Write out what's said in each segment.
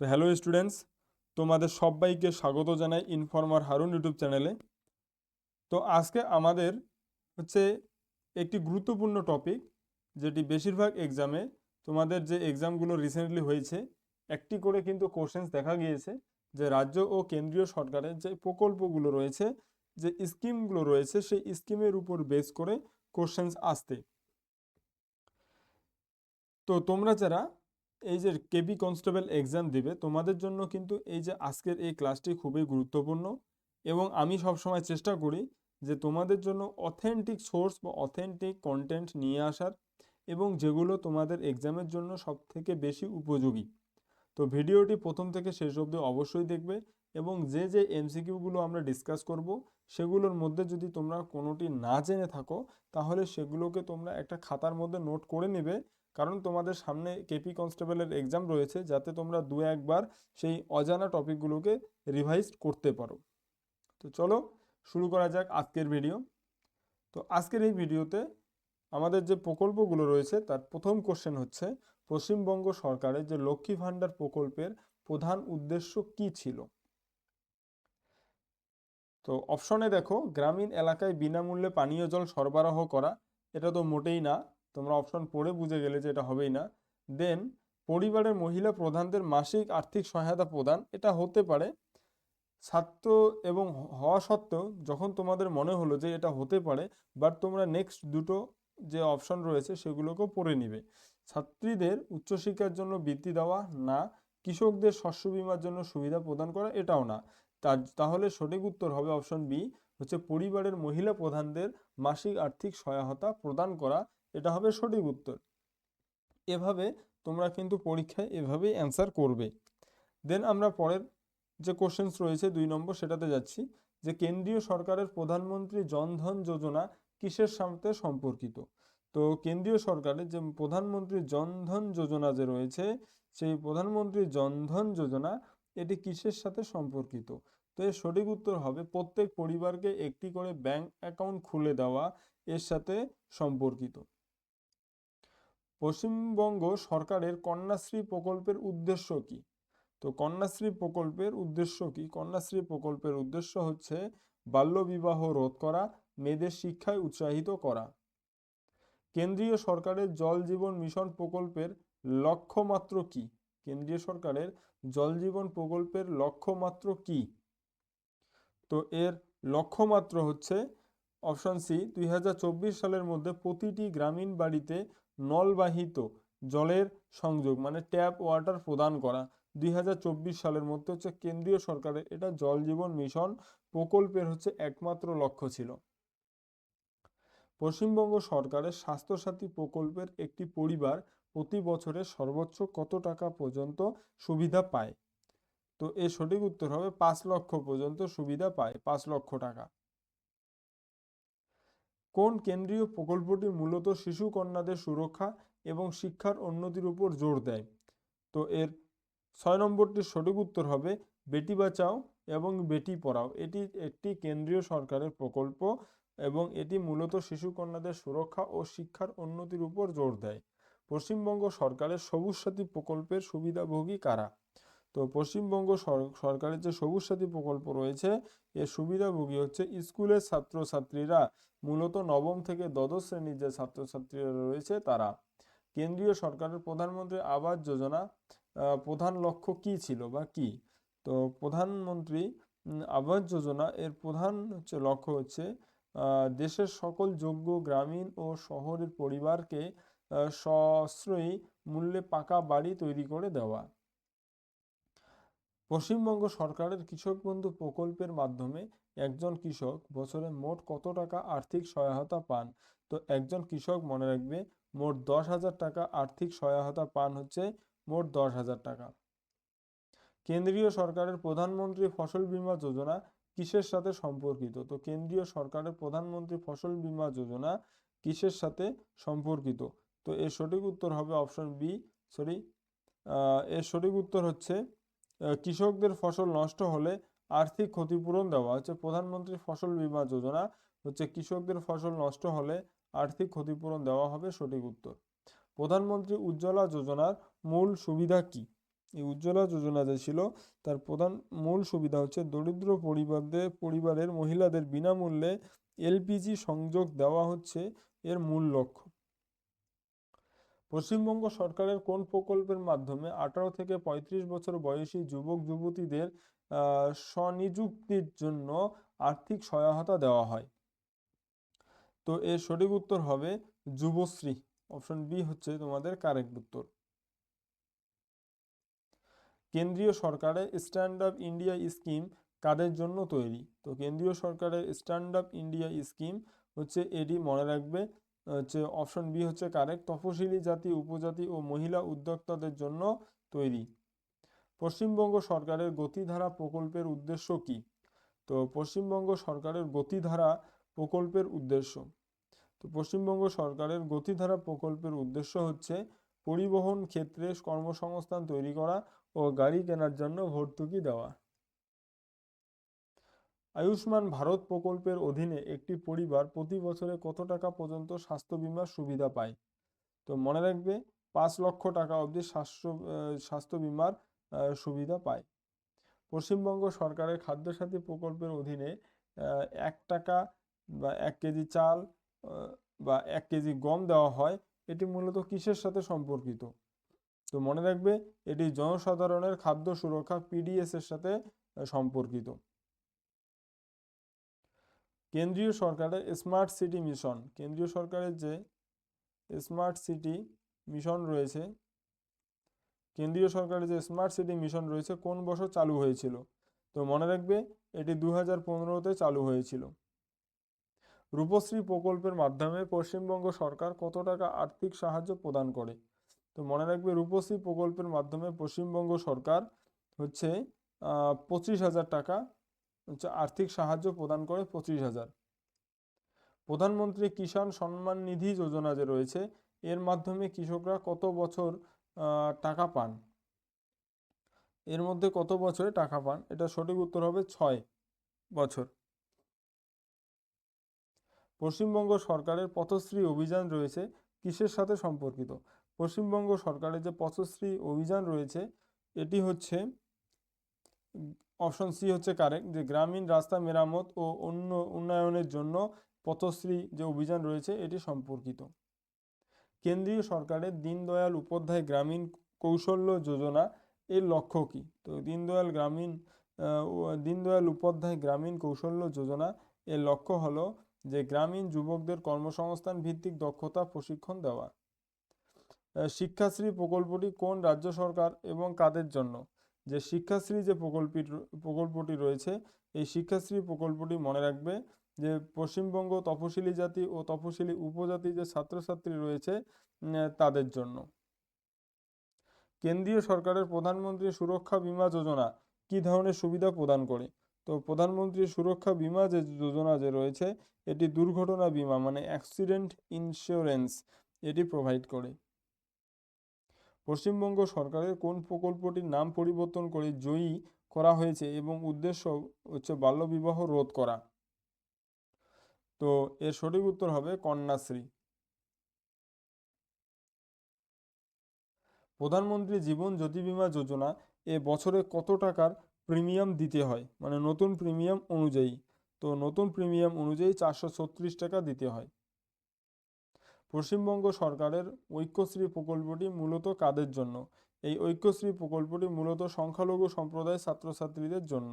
তো hello students তোমাদের সবাইকে স্বাগত জানাই ইনফর্মার হারুন ইউটিউব চ্যানেলে তো আজকে আমাদের হচ্ছে একটি গুরুত্বপূর্ণ টপিক যেটি বেশিরভাগ এক্সামে তোমাদের যে এক্সামগুলো রিসেন্টলি হয়েছে, একটি করে কিন্তু কোশ্চেন্স দেখা গিয়েছে, যে রাজ্য ও কেন্দ্রীয় সরকারের যে প্রকল্পগুলো রয়েছে, যে স্কিমগুলো রয়েছে, সেই স্কিমের উপর বেস করে কোশ্চেন্স আসতে। তো তোমরা যারা এই যে কেবি কনস্টেবল এক্সাম দিবে, তোমাদের জন্য কিন্তু এই যে আজকের এই ক্লাসটি খুবই গুরুত্বপূর্ণ এবং আমি সবসময় চেষ্টা করি যে তোমাদের জন্য অথেন্টিক সোর্স বা অথেন্টিক কন্টেন্ট নিয়ে আসার এবং যেগুলো তোমাদের এক্সামের জন্য সবথেকে বেশি উপযোগী। তো ভিডিওটি প্রথম থেকে শেষ অবধি অবশ্যই দেখবে এবং যে যে এমসিকিউগুলো আমরা ডিসকাস করব, সেগুলোর মধ্যে যদি তোমরা কোনোটি না জেনে থাকো, তাহলে সেগুলোকে তোমরা একটা খাতার মধ্যে নোট করে নেবে কারণ তোমাদের সামনে কেপি কনস্টেবলের এক্সাম রয়েছে, যাতে তোমরা দু একবার সেই অজানা টপিকগুলোকে রিভাইজ করতে পারো। তো চলো শুরু করা যাক আজকের ভিডিও তো আজকের এই ভিডিওতে আমাদের যে প্রকল্পগুলো রয়েছে, তার প্রথম কোশ্চেন হচ্ছে, পশ্চিমবঙ্গ সরকারের যে লক্ষ্মী ভাণ্ডার প্রকল্পের প্রধান উদ্দেশ্য কি ছিল? তো অপশনে দেখো, গ্রামীণ এলাকায় বিনামূল্যে পানীয় জল সরবরাহ করা, এটা তো মোটেই না। তোমরা অপশন পড়ে বুঝে গেলে যে এটা হবেই না। দেন পরিবারের মহিলা প্রধানদের মাসিক আর্থিক সহায়তা প্রদান, এটা হতে পারে। ছাত্র এবং হওয়া সত্ত্বেও যখন তোমাদের মনে হলো যে এটা হতে পারে বাট তোমরা নেক্সট দুটো যে অপশন রয়েছে সেগুলোকেও পড়ে নিবে। ছাত্রীদের উচ্চশিক্ষার জন্য বৃত্তি দেওয়া না, কৃষকদের শস্য বিমার জন্য সুবিধা প্রদান করা, এটাও না। তাহলে সঠিক উত্তর হবে অপশন বি হচ্ছে পরিবারের মহিলা প্রধানদের মাসিক আর্থিক সহায়তা প্রদান করা। এটা হবে সঠিক উত্তর। এভাবে তোমরা কিন্তু পরীক্ষায় এভাবেই অ্যান্সার করবে। দেন আমরা পরের যে কোশ্চেন্স রয়েছে দুই নম্বর সেটাতে যাচ্ছি, যে কেন্দ্রীয় সরকারের প্রধানমন্ত্রী জনধন যোজনা কিসের সাথে সম্পর্কিত? তো কেন্দ্রীয় সরকারের যে প্রধানমন্ত্রী জনধন যোজনা যে রয়েছে, সেই প্রধানমন্ত্রী জনধন যোজনা এটি কিসের সাথে সম্পর্কিত? তো এর সঠিক উত্তর হবে প্রত্যেক পরিবারকে একটি করে ব্যাংক অ্যাকাউন্ট খুলে দেওয়া এর সাথে সম্পর্কিত। পশ্চিমবঙ্গ সরকারের কন্যাশ্রী প্রকল্পের উদ্দেশ্য কি? তো কন্যাশ্রী প্রকল্পের উদ্দেশ্য কি? কন্যাশ্রী প্রকল্পের উদ্দেশ্য হচ্ছে বাল্যবিবাহ রোধ করা, মেয়েদের শিক্ষায় উৎসাহিত করা। কেন্দ্রীয় সরকারের জল জীবন মিশন প্রকল্পের লক্ষ্যমাত্র কি? কেন্দ্রীয় সরকারের জল জীবন প্রকল্পের লক্ষ্যমাত্র কি? তো এর লক্ষ্যমাত্র হচ্ছে অপশন সি, দুই হাজার চব্বিশ সালের মধ্যে প্রতিটি গ্রামীণ বাড়িতে নলবাহিত জলের সংযোগ মানে ট্যাপ ওয়াটার প্রদান করা। দুই হাজার চব্বিশ সালের মধ্যে হচ্ছে কেন্দ্রীয় সরকারের এটা জল জীবন মিশন প্রকল্পের হচ্ছে একমাত্র লক্ষ্য ছিল। পশ্চিমবঙ্গ সরকারের স্বাস্থ্যসাথী প্রকল্পের একটি পরিবার প্রতি বছরে সর্বোচ্চ কত টাকা পর্যন্ত সুবিধা পায়? তো এর সঠিক উত্তর হবে পাঁচ লক্ষ পর্যন্ত সুবিধা পায়, পাঁচ লক্ষ টাকা। কোন কেন্দ্রীয় প্রকল্পটি মূলত শিশু কন্যাদের সুরক্ষা এবং শিক্ষার উন্নতির উপর জোর দেয়? তো এর ছয় নম্বরটির সঠিক উত্তর হবে, বেটি বাঁচাও এবং বেটি পড়াও। এটি একটি কেন্দ্রীয় সরকারের প্রকল্প এবং এটি মূলত শিশু কন্যাদের সুরক্ষা ও শিক্ষার উন্নতির উপর জোর দেয়। পশ্চিমবঙ্গ সরকারের সবুজ সাথী প্রকল্পের সুবিধাভোগী কারা? তো পশ্চিমবঙ্গ সরকারের যে সবুজ সাথী প্রকল্প রয়েছে এর সুবিধাভোগী হচ্ছে স্কুলের ছাত্রছাত্রীরা। মূলত নবম থেকে দ্বাদশ শ্রেণির যে ছাত্রছাত্রীরা রয়েছে তারা। কেন্দ্রীয় সরকারের প্রধানমন্ত্রী আবাস যোজনা প্রধান লক্ষ্য কি ছিল বা কি? তো প্রধানমন্ত্রী আবাস যোজনা এর প্রধান হচ্ছে লক্ষ্য হচ্ছে দেশের সকল যোগ্য গ্রামীণ ও শহরের পরিবারকে সাশ্রয়ী মূল্যে পাকা বাড়ি তৈরি করে দেওয়া। পশ্চিমবঙ্গ সরকারের কৃষক বন্ধু প্রকল্পের মাধ্যমে একজন কৃষক বছরে মোট কত টাকা আর্থিক সহায়তা পান? তো একজন কৃষক মনে রাখবে, মোট দশ হাজার টাকা আর্থিক সহায়তা পান হচ্ছে মোট দশ হাজার টাকা। কেন্দ্রীয় সরকারের প্রধানমন্ত্রী ফসল বীমা যোজনা কিসের সাথে সম্পর্কিত? তো কেন্দ্রীয় সরকারের প্রধানমন্ত্রী ফসল বীমা যোজনা কিসের সাথে সম্পর্কিত? তো এর সঠিক উত্তর হবে অপশন বি সরি এর সঠিক উত্তর হচ্ছে কৃষকদের ফসল নষ্ট হলে আর্থিক ক্ষতিপূরণ দেওয়া হচ্ছে। প্রধানমন্ত্রী ফসল বীমা যোজনা হচ্ছে, কৃষকদের ফসল নষ্ট হলে আর্থিক ক্ষতিপূরণ দেওয়া হবে সঠিক উত্তর। প্রধানমন্ত্রী উজ্জ্বলা যোজনার মূল সুবিধা কি? এই উজ্জ্বলা যোজনা যে ছিল, তার প্রধান মূল সুবিধা হচ্ছে, দরিদ্র পরিবারদের, পরিবারের মহিলাদের বিনামূল্যে এলপিজি সংযোগ দেওয়া হচ্ছে, এর মূল লক্ষ্য। পশ্চিমবঙ্গ সরকারের কোন প্রকল্পের মাধ্যমে আঠারো থেকে পঁয়ত্রিশ বছর বয়সী যুবক, যুবতীদের স্বনিযুক্তির জন্য আর্থিক সহায়তা দেওয়া হয়? তো এর সঠিক উত্তর হবে যুবশ্রী। অপশন বি হচ্ছে তোমাদের কারেক্ট উত্তর। কেন্দ্রীয় সরকারের স্ট্যান্ড আপ ইন্ডিয়া স্কিম কাদের জন্য তৈরি? তো কেন্দ্রীয় সরকারের স্ট্যান্ড আপ ইন্ডিয়া স্কিম হচ্ছে এটি মনে রাখবে হচ্ছে অপশন বি হচ্ছে কারেক্ট তফসিলি জাতি, উপজাতি ও মহিলা উদ্যোক্তাদের জন্য তৈরি। পশ্চিমবঙ্গ সরকারের গতিধারা প্রকল্পের উদ্দেশ্য কি? তো পশ্চিমবঙ্গ সরকারের গতিধারা প্রকল্পের উদ্দেশ্য। তো পশ্চিমবঙ্গ সরকারের গতিধারা প্রকল্পের উদ্দেশ্য হচ্ছে পরিবহন ক্ষেত্রে কর্মসংস্থান তৈরি করা ও গাড়ি কেনার জন্য ভর্তুকি দেওয়া। আয়ুষ্মান ভারত প্রকল্পের অধীনে একটি পরিবার প্রতি বছরে কত টাকা পর্যন্ত স্বাস্থ্য বিমার সুবিধা পায়? তো মনে রাখবে, পাঁচ লক্ষ টাকা অবধি স্বাস্থ্য স্বাস্থ্য বীমার সুবিধা পায়। পশ্চিমবঙ্গ সরকারের খাদ্যসাথী প্রকল্পের অধীনে এক টাকা বা এক কেজি চাল বা এক কেজি গম দেওয়া হয়। এটি মূলত কিসের সাথে সম্পর্কিত? তো মনে রাখবে, এটি জনসাধারণের খাদ্য সুরক্ষা পিডিএস এর সাথে সম্পর্কিত। কেন্দ্রীয় সরকারের স্মার্ট সিটি মিশন কেন্দ্রীয় সরকারের যে স্মার্ট সিটি মিশন রয়েছে, কেন্দ্রীয় সরকারের যে স্মার্ট সিটি মিশন রয়েছে কোন বছর চালু হয়েছিল? তো মনে রাখবে, এটি দু হাজার পনেরোতে চালু হয়েছিল। রূপশ্রী প্রকল্পের মাধ্যমে পশ্চিমবঙ্গ সরকার কত টাকা আর্থিক সাহায্য প্রদান করে? তো মনে রাখবে, রূপশ্রী প্রকল্পের মাধ্যমে পশ্চিমবঙ্গ সরকার হচ্ছে পঁচিশ হাজার টাকা হচ্ছে আর্থিক সাহায্য প্রদান করে পঁচিশ হাজার। প্রধানমন্ত্রী কিষাণ সম্মান নিধি যোজনা যে রয়েছে, এর মাধ্যমে কৃষকরা কত বছর টাকা পান? এর মধ্যে কত বছরে টাকা পান? এটা সঠিক উত্তর হবে ছয় বছর। পশ্চিমবঙ্গ সরকারের পথশ্রী অভিযান রয়েছে, কিসের সাথে সম্পর্কিত? পশ্চিমবঙ্গ সরকারের যে পথশ্রী অভিযান রয়েছে, এটি হচ্ছে অপশন সি হচ্ছে কারেক্ট যে গ্রামীণ রাস্তা মেরামত ও অন্য উন্নয়নের জন্য পথশ্রী যে অভিযান রয়েছে, এটি সম্পর্কিত। কেন্দ্রীয় সরকারের দীনদয়াল উপাধ্যায় গ্রামীণ কৌশল্য যোজনা, এর লক্ষ্য কী? তো দীনদয়াল গ্রামীণ দীনদয়াল উপাধ্যায় গ্রামীণ কৌশল্য যোজনা, এর লক্ষ্য হলো যে গ্রামীণ যুবকদের কর্মসংস্থান ভিত্তিক দক্ষতা প্রশিক্ষণ দেওয়া। শিক্ষাশ্রী প্রকল্পটি কোন রাজ্য সরকার এবং কাদের জন্য? যে শিক্ষাশ্রী যে প্রকল্পটি প্রকল্পটি রয়েছে, এই শিক্ষাশ্রী প্রকল্পটি মনে রাখবে যে পশ্চিমবঙ্গ তপশিলি জাতি ও তপশিলি উপজাতি যে ছাত্রছাত্রী রয়েছে তাদের জন্য। কেন্দ্রীয় সরকারের প্রধানমন্ত্রী সুরক্ষা বীমা যোজনা কি ধরনের সুবিধা প্রদান করে? তো প্রধানমন্ত্রী সুরক্ষা বীমা যে যোজনা যে রয়েছে, এটি দুর্ঘটনা বীমা মানে অ্যাক্সিডেন্ট ইন্স্যুরেন্স এটি প্রোভাইড করে। পশ্চিমবঙ্গ সরকারের কোন প্রকল্পটির নাম পরিবর্তন করে জয়ী করা হয়েছে এবং উদ্দেশ্য হচ্ছে বাল্যবিবাহ রোধ করা? তো এর সঠিক উত্তর হবে কন্যাশ্রী। প্রধানমন্ত্রী জীবন জ্যোতি বিমা যোজনা এ বছরে কত টাকার প্রিমিয়াম দিতে হয়? মানে নতুন প্রিমিয়াম অনুযায়ী। তো নতুন প্রিমিয়াম অনুযায়ী চারশো ছত্রিশ টাকা দিতে হয়। পশ্চিমবঙ্গ সরকারের ঐক্যশ্রী প্রকল্পটি মূলত কাদের জন্য? এই ঐক্যশ্রী প্রকল্পটি মূলত সংখ্যালঘু সম্প্রদায়ের ছাত্রছাত্রীদের জন্য।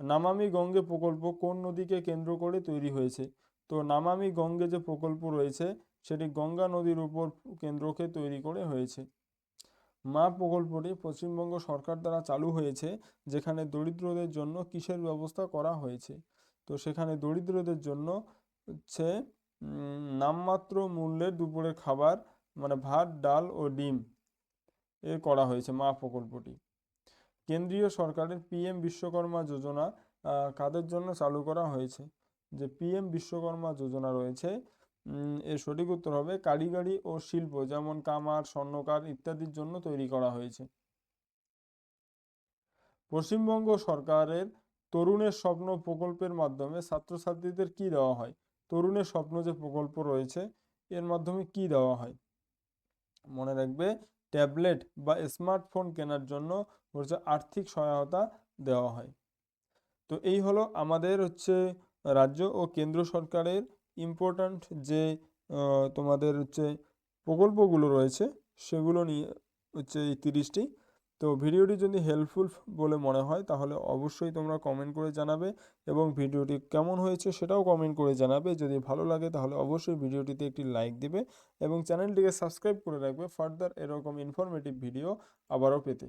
নামামি গঙ্গে প্রকল্প কোন নদীকে কেন্দ্র করে তৈরি হয়েছে? তো নামামি গঙ্গে যে প্রকল্প রয়েছে, সেটি গঙ্গা নদীর উপর কেন্দ্রকে তৈরি করে হয়েছে। মা প্রকল্পটি পশ্চিমবঙ্গ সরকার দ্বারা চালু হয়েছে, যেখানে দরিদ্রদের জন্য কিসের ব্যবস্থা করা হয়েছে? তো সেখানে দরিদ্রদের জন্য হচ্ছে নামমাত্র মূল্যের দুপুরের খাবার মানে ভাত, ডাল ও ডিম এ করা হয়েছে মা প্রকল্পটি। কেন্দ্রীয় সরকারের পিএম বিশ্বকর্মা যোজনা কাদের জন্য চালু করা হয়েছে? যে পিএম বিশ্বকর্মা যোজনা রয়েছে এর সঠিক উত্তর হবে কারিগরি ও শিল্প, যেমন কামার, স্বর্ণকার ইত্যাদির জন্য তৈরি করা হয়েছে। পশ্চিমবঙ্গ সরকারের তরুণের স্বপ্ন প্রকল্পের মাধ্যমে ছাত্রছাত্রীদের কি দেওয়া হয়? তরুণের স্বপ্ন যে প্রকল্প রয়েছে, এর মাধ্যমে কি দেওয়া হয়? মনে রাখবে, ট্যাবলেট বা স্মার্টফোন কেনার জন্য হচ্ছে আর্থিক সহায়তা দেওয়া হয়। তো এই হলো আমাদের হচ্ছে রাজ্য ও কেন্দ্র সরকারের ইম্পর্ট্যান্ট যে তোমাদের হচ্ছে প্রকল্পগুলো রয়েছে, সেগুলো নিয়ে হচ্ছে এই তিরিশটি তো ভিডিওটি যদি হেল্পফুল বলে মনে হয়, তাহলে অবশ্যই তোমরা কমেন্ট করে জানাবে এবং ভিডিওটি কেমন হয়েছে সেটাও কমেন্ট করে জানাবে। যদি ভালো লাগে, তাহলে অবশ্যই ভিডিওটিতে একটি লাইক দেবে এবং চ্যানেলটিকে সাবস্ক্রাইব করে রাখবে ফার্দার এরকম ইনফরমেটিভ ভিডিও আবারও পেতে।